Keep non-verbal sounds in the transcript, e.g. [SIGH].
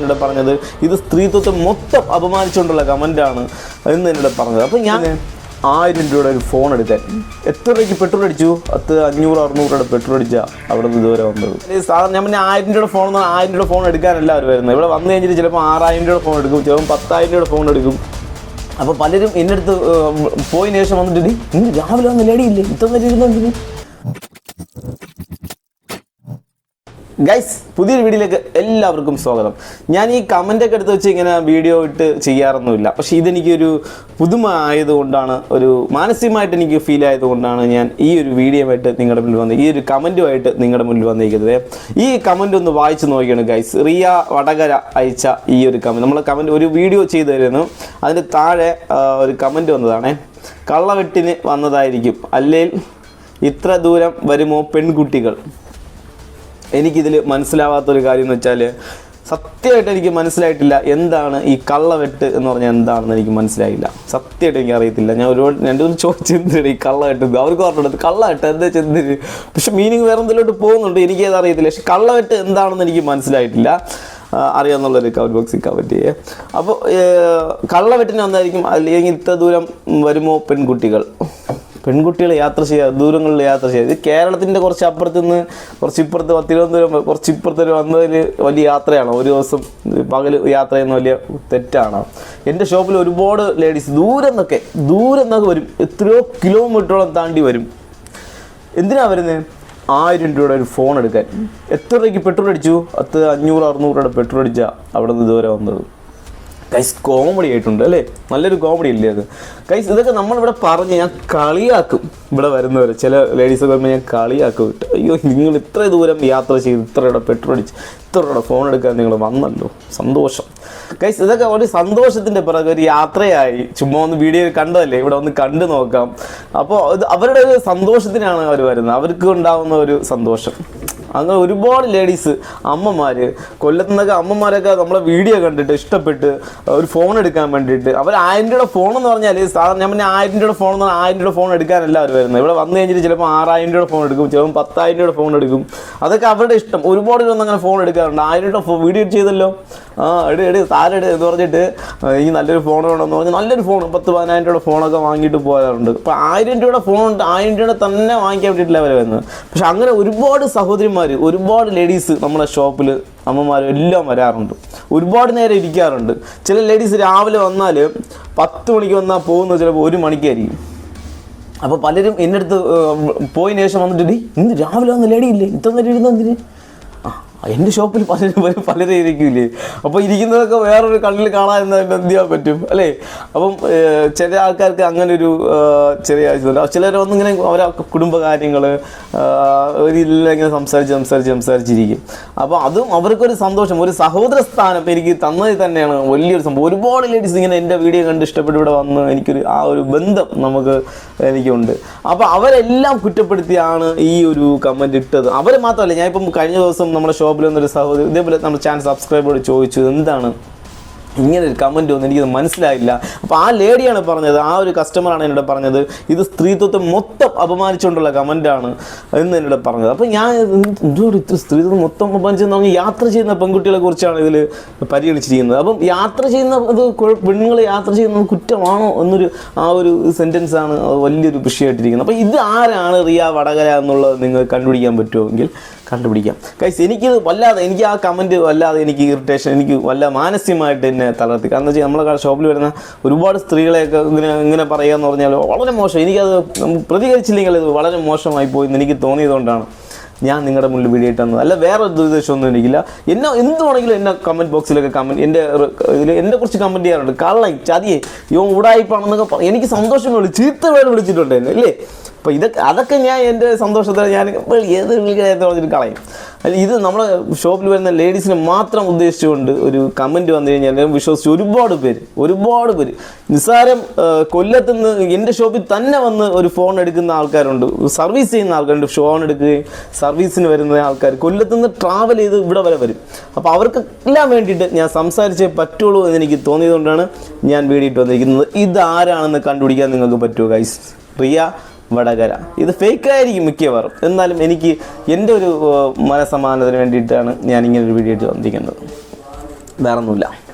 എന്നോട് പറഞ്ഞത് ഇത് സ്ത്രീത്വത്തെ മൊത്തം അപമാനിച്ചുകൊണ്ടുള്ള കമന്റാണ് എന്ന് എന്നോട് പറഞ്ഞത്. അപ്പം ഞാൻ ആയിരം രൂപയുടെ ഒരു ഫോൺ എടുത്തേ. എത്ര രൂപയ്ക്ക് പെട്രോൾ അടിച്ചു? പത്ത് അഞ്ഞൂറ് അറുന്നൂറ് രൂപയുടെ പെട്രോൾ അടിച്ചാൽ അവിടെ നിന്ന് ഇതുവരെ വന്നത്. സാധാരണ ഞാൻ പിന്നെ ആയിരം രൂപയുടെ ഫോൺ ആയിരം രൂപയുടെ ഫോൺ എടുക്കാനല്ല അവർ വരുന്നത്. ഇവിടെ വന്നു കഴിഞ്ഞിട്ട് ചിലപ്പോൾ ആറായിരം രൂപയുടെ ഫോൺ എടുക്കും ചിലപ്പോൾ പത്തായിരം രൂപയുടെ ഫോൺ എടുക്കും. അപ്പോൾ പലരും എന്റെ അടുത്ത് പോയതിന് ശേഷം വന്നിട്ട് "ഡി, ഇന്ന് രാവിലെ വന്ന് ലേഡിയില്ലേ ഇത്ര നേരം ഇരുന്നെന്തിന് ഗൈസ് പുതിയൊരു വീഡിയോയിലേക്ക് എല്ലാവർക്കും സ്വാഗതം. ഞാൻ ഈ കമന്റൊക്കെ എടുത്ത് വെച്ച് ഇങ്ങനെ വീഡിയോ ഇട്ട് ചെയ്യാറൊന്നുമില്ല. പക്ഷേ ഇതെനിക്കൊരു പുതുമ ആയതുകൊണ്ടാണ് ഒരു മാനസികമായിട്ട് എനിക്ക് ഫീൽ ആയതുകൊണ്ടാണ് ഞാൻ ഈ ഒരു വീഡിയോ ആയിട്ട് നിങ്ങളുടെ മുന്നിൽ വന്നത് ഈ ഒരു കമന്റുമായിട്ട് നിങ്ങളുടെ മുന്നിൽ വന്നിരിക്കുന്നത്. ഈ കമന്റ് ഒന്ന് വായിച്ച് നോക്കിയാണ് ഗൈസ് റിയ വടകര അയച്ച ഈ ഒരു കമന്റ് നമ്മൾ കമന്റ് ഒരു വീഡിയോ ചെയ്തു തരുന്നു. അതിന്റെ താഴെ ഒരു കമന്റ് വന്നതാണേ. കള്ളവെട്ടിന് വന്നതായിരിക്കും. അല്ലെങ്കിൽ ഇത്ര ദൂരം വരുമോ പെൺകുട്ടികൾ? എനിക്കിതിൽ മനസ്സിലാവാത്തൊരു കാര്യം എന്ന് വെച്ചാൽ സത്യമായിട്ട് എനിക്ക് മനസ്സിലായിട്ടില്ല എന്താണ് ഈ കള്ളവെട്ട് എന്ന് പറഞ്ഞാൽ എന്താണെന്ന് എനിക്ക് മനസ്സിലായില്ല. സത്യമായിട്ട് എനിക്ക് അറിയത്തില്ല. ഞാൻ ഒരുപാട് രണ്ട് മൂന്ന് ചോദിച്ചെന്തിനാണ് ഈ കള്ളവെട്ട്? അവർക്ക് പറഞ്ഞത് കള്ളവെട്ട് എന്താ ചെന്തിന് പക്ഷെ മീനിങ് വേറെ എന്തെങ്കിലോട്ട് പോകുന്നുണ്ട്. എനിക്കത് അറിയത്തില്ല. പക്ഷെ കള്ളവെട്ട് എന്താണെന്ന് എനിക്ക് മനസ്സിലായിട്ടില്ല. അറിയാമെന്നുള്ളൊരു കമന്റ് ബോക്സിൽ കമന്റ് ചെയ്യേ. അപ്പോൾ കള്ളവെട്ടിന് വന്നായിരിക്കും അല്ലെങ്കിൽ ഇത്ര ദൂരം വരുമോ പെൺകുട്ടികൾ? പെൺകുട്ടികൾ യാത്ര ചെയ്യുക ദൂരങ്ങളിൽ യാത്ര ചെയ്യുക ഇത് കേരളത്തിന്റെ കുറച്ച് അപ്പുറത്ത് നിന്ന് കുറച്ച് ഇപ്പുറത്ത് തിരുവനന്തപുരം കുറച്ച് ഇപ്പുറത്ത് വന്നതിന് വലിയ യാത്രയാണ്. ഒരു ദിവസം പകൽ യാത്ര ചെയ്യുന്ന വലിയ തെറ്റാണ്. എന്റെ ഷോപ്പിൽ ഒരുപാട് ലേഡീസ് ദൂരം നിന്നൊക്കെ ദൂരം നിന്നൊക്കെ വരും. എത്രയോ കിലോമീറ്ററോളം താണ്ടി വരും. എന്തിനാ വരുന്നത് ആയിരം രൂപയുടെ ഒരു ഫോൺ എടുക്കാൻ. എത്ര രൂപയ്ക്ക് പെട്രോൾ അടിച്ചു? അത് അഞ്ഞൂറ് അറുന്നൂറ് രൂപയുടെ പെട്രോൾ അടിച്ചാൽ അവിടെ നിന്ന് ഇതുവരെ വന്നത്. കൈസ് കോമഡി ആയിട്ടുണ്ട് അല്ലേ? നല്ലൊരു കോമഡി ഇല്ലേ അത്? കൈസ് ഇതൊക്കെ നമ്മളിവിടെ പറഞ്ഞ് ഞാൻ കളിയാക്കും. ഇവിടെ വരുന്നവർ ചില ലേഡീസ് വരുമ്പോൾ ഞാൻ കളിയാക്കും. അയ്യോ നിങ്ങൾ ഇത്ര ദൂരം യാത്ര ചെയ്ത് ഇത്ര ഇവിടെ പെട്രോൾ അടിച്ച് ഇത്ര ഇവിടെ ഫോൺ എടുക്കാൻ നിങ്ങൾ വന്നല്ലോ. സന്തോഷം. കൈസ് ഇതൊക്കെ ഒരു സന്തോഷത്തിന്റെ പിറകെ ഒരു യാത്രയായി. ചുമ്മാ ഒന്ന് വീഡിയോ കണ്ടതല്ലേ? ഇവിടെ ഒന്ന് കണ്ടു നോക്കാം. അപ്പോൾ അവരുടെ ഒരു സന്തോഷത്തിനാണ് അവർ വരുന്നത്. അവർക്ക് ഉണ്ടാകുന്ന ഒരു സന്തോഷം. അങ്ങനെ ഒരുപാട് ലേഡീസ് അമ്മമാർ കൊല്ലത്തു നിന്നൊക്കെ അമ്മമാരൊക്കെ നമ്മളെ വീഡിയോ കണ്ടിട്ട് ഇഷ്ടപ്പെട്ട് ഒരു ഫോൺ എടുക്കാൻ വേണ്ടിയിട്ട്. അവർ ആയിരം രൂപയുടെ ഫോൺ എന്ന് പറഞ്ഞാൽ സാധാരണ ഞാൻ പിന്നെ ആയിരം രൂപയുടെ ഫോൺ എന്ന് പറഞ്ഞാൽ ആയിരം രൂപ ഫോൺ എടുക്കാനല്ല അവർ വരുന്നത്. ഇവിടെ വന്നു കഴിഞ്ഞിട്ട് ചിലപ്പോൾ ആറായിരം രൂപയുടെ ഫോൺ എടുക്കും ചിലപ്പോൾ പത്തായിരം രൂപയുടെ ഫോൺ എടുക്കും. അതൊക്കെ അവരുടെ ഇഷ്ടം. ഒരുപാട് പേരൊന്നും അങ്ങനെ ഫോൺ എടുക്കാറുണ്ട്. ആയിരം രൂപ വീഡിയോ ചെയ്തല്ലോ? ആ എടി എടി സാരടി എന്ന് പറഞ്ഞിട്ട് ഈ നല്ലൊരു ഫോൺ വേണമെന്ന് പറഞ്ഞ് നല്ലൊരു ഫോൺ പത്ത് പതിനായിരം രൂപയുടെ ഫോണൊക്കെ വാങ്ങിയിട്ട് പോകാറുണ്ട് അപ്പോൾ ആയിരം രൂപയുടെ ഫോൺ ഉണ്ട് ആയിരം രൂപയുടെ തന്നെ വാങ്ങിക്കാൻ വേണ്ടിയിട്ടില്ല അവർ വരുന്നത് പക്ഷെ അങ്ങനെ ഒരുപാട് സഹോദരിമാർ ഒരുപാട് ലേഡീസ് നമ്മുടെ ഷോപ്പിൽ അമ്മമാർ എല്ലാം വരാറുണ്ട്. ഒരുപാട് നേരം ഇരിക്കാറുണ്ട്. ചില ലേഡീസ് രാവിലെ വന്നാൽ പത്ത് മണിക്ക് വന്നാൽ പോകുന്നത് ചിലപ്പോൾ ഒരു മണിക്കായിരിക്കും. അപ്പോൾ പലരും എന്റെ അടുത്ത് പോയതിന് ശേഷം വന്നിട്ട് "ഡി, ഇന്ന് രാവിലെ വന്ന ലേഡി ഇല്ലേ? ഇത്ര നേരം ഇരുന്നെന്തിന് എന്റെ ഷോപ്പിൽ പലരും വരും [LAUGHS] പലരും ഇരിക്കില്ലേ അപ്പോൾ ഇരിക്കുന്നതൊക്കെ വേറൊരു കണ്ണിൽ കാണാൻ എന്ത് ചെയ്യാൻ പറ്റും അല്ലേ? അപ്പം ചില ആൾക്കാർക്ക് അങ്ങനെ ഒരു ചെറിയ ആവശ്യമുണ്ട് ചിലർ വന്നിങ്ങനെ അവരെ കുടുംബകാര്യങ്ങൾ ഇതെല്ലാം ഇങ്ങനെ സംസാരിച്ച് സംസാരിച്ച് സംസാരിച്ചിരിക്കും. അപ്പോൾ അതും അവർക്കൊരു സന്തോഷം. ഒരു സഹോദര സ്ഥാനം എനിക്ക് തന്നത് തന്നെയാണ് വലിയൊരു സംഭവം. ഒരുപാട് ലേഡീസ് ഇങ്ങനെ എന്റെ വീഡിയോ കണ്ട് ഇഷ്ടപ്പെട്ട് ഇവിടെ വന്ന് എനിക്കൊരു ആ ഒരു ബന്ധം നമുക്ക് എനിക്കുണ്ട്. അപ്പോൾ അവരെല്ലാം കുറ്റപ്പെടുത്തിയാണ് ഈ ഒരു കമന്റ് ഇട്ടത്. അവർ മാത്രമല്ല ഞാനിപ്പം കഴിഞ്ഞ ദിവസം നമ്മുടെ ഷോപ്പിൽ വന്നൊരു സഹോദരി ഇതേപോലെ നമ്മൾ ചാനൽ സബ്സ്ക്രൈബറോട് ചോദിച്ചു എന്താണ്? ഇങ്ങനെ ഒരു കമന്റ് ഒന്നും എനിക്കത് മനസ്സിലായില്ല. അപ്പോൾ ആ ലേഡിയാണ് പറഞ്ഞത് ആ ഒരു കസ്റ്റമറാണ് എന്നോട് പറഞ്ഞത് ഇത് സ്ത്രീത്വത്തെ മൊത്തം അപമാനിച്ചുകൊണ്ടുള്ള കമന്റാണ് എന്ന് എന്നോട് പറഞ്ഞത്. അപ്പോൾ ഞാൻ എന്തോട് ഇത്ര സ്ത്രീത്വം മൊത്തം അപമാനിച്ചെന്ന് പറഞ്ഞാൽ യാത്ര ചെയ്യുന്ന പെൺകുട്ടികളെ കുറിച്ചാണ് ഇതിൽ പരിഗണിച്ചിരിക്കുന്നത്. അപ്പം യാത്ര ചെയ്യുന്ന അത് പെണ്ണുങ്ങൾ യാത്ര ചെയ്യുന്നത് കുറ്റമാണോ എന്നൊരു ആ ഒരു സെന്റൻസാണ് വലിയൊരു വിഷയമായിട്ടിരിക്കുന്നത്. അപ്പോൾ ഇത് ആരാണ് റിയ വടകര എന്നുള്ളത് നിങ്ങൾ കണ്ടുപിടിക്കാൻ പറ്റുമെങ്കിൽ കണ്ടുപിടിക്കാം. കൈസ് എനിക്ക് വല്ലാതെ എനിക്ക് ആ കമന്റ് വല്ലാതെ എനിക്ക് ഇറിറ്റേഷൻ എനിക്ക് വല്ല മാനസികമായിട്ട് എന്നെ തളർത്തി. കാരണം വെച്ചാൽ നമ്മളെ ഷോപ്പിൽ വരുന്ന ഒരുപാട് സ്ത്രീകളെയൊക്കെ ഇങ്ങനെ ഇങ്ങനെ പറയുക എന്ന് പറഞ്ഞാൽ വളരെ മോശം. എനിക്കത് പ്രതികരിച്ചില്ലെങ്കിൽ അത് വളരെ മോശമായി പോയി എന്ന് എനിക്ക് തോന്നിയതുകൊണ്ടാണ് ഞാൻ നിങ്ങളുടെ മുന്നിൽ വീഡിയോ ഇട്ടുന്നത് അല്ല വേറെ ദുരുദ്ദേശമൊന്നും എനിക്കില്ല. എന്നെ എന്ത് വേണമെങ്കിലും എന്നെ കമന്റ് ബോക്സിലൊക്കെ കമന്റ് എന്റെ ഇതിൽ എന്നെ കുറിച്ച് കമന്റ് ചെയ്യാറുണ്ട്. കള്ളായി ചതിയെ യോ ഉടായിപ്പാണെന്നൊക്കെ എനിക്ക് സന്തോഷം വിളിച്ചു ചീത്ത പേര് വിളിച്ചിട്ടുണ്ട് എന്നെ അല്ലേ അപ്പോൾ ഇതൊക്കെ അതൊക്കെ ഞാൻ എന്റെ സന്തോഷത്തിൽ ഞാൻ ഏത് വിളിക്കാത്ത പറഞ്ഞിട്ട് കളയും. ഇത് നമ്മൾ ഷോപ്പിൽ വരുന്ന ലേഡീസിന് മാത്രം ഉദ്ദേശിച്ചുകൊണ്ട് ഒരു കമന്റ് വന്നു കഴിഞ്ഞാൽ വിശ്വസിച്ച് ഒരുപാട് പേര് ഒരുപാട് പേര്. നിസ്സാരം കൊല്ലത്ത് നിന്ന് എന്റെ ഷോപ്പിൽ തന്നെ വന്ന് ഒരു ഫോൺ എടുക്കുന്ന ആൾക്കാരുണ്ട്. സർവീസ് ചെയ്യുന്ന ആൾക്കാരുണ്ട്. ഫോൺ എടുക്കുകയും സർവീസിന് വരുന്ന ആൾക്കാർ കൊല്ലത്ത് നിന്ന് ട്രാവൽ ചെയ്ത് ഇവിടെ വരെ വരും. അപ്പോൾ അവർക്കെല്ലാം വേണ്ടിയിട്ട് ഞാൻ സംസാരിച്ചേ പറ്റുള്ളൂ എന്ന് എനിക്ക് തോന്നിയതുകൊണ്ടാണ് ഞാൻ വീടിയിട്ട് വന്നിരിക്കുന്നത്. ഇതാരാണെന്ന് കണ്ടുപിടിക്കാൻ നിങ്ങൾക്ക് പറ്റുമോ ഗൈസ് റിയ വടകര. ഇത് ഫേക്ക് ആയിരിക്കും മിക്കവാറും. എന്നാലും എനിക്ക് എന്റെ ഒരു മനസമാനത്തിന് വേണ്ടിയിട്ടാണ് ഞാൻ ഇങ്ങനെ ഒരു വീഡിയോ എടുത്ത് വന്നിരിക്കുന്നത്. വേറൊന്നുമില്ല.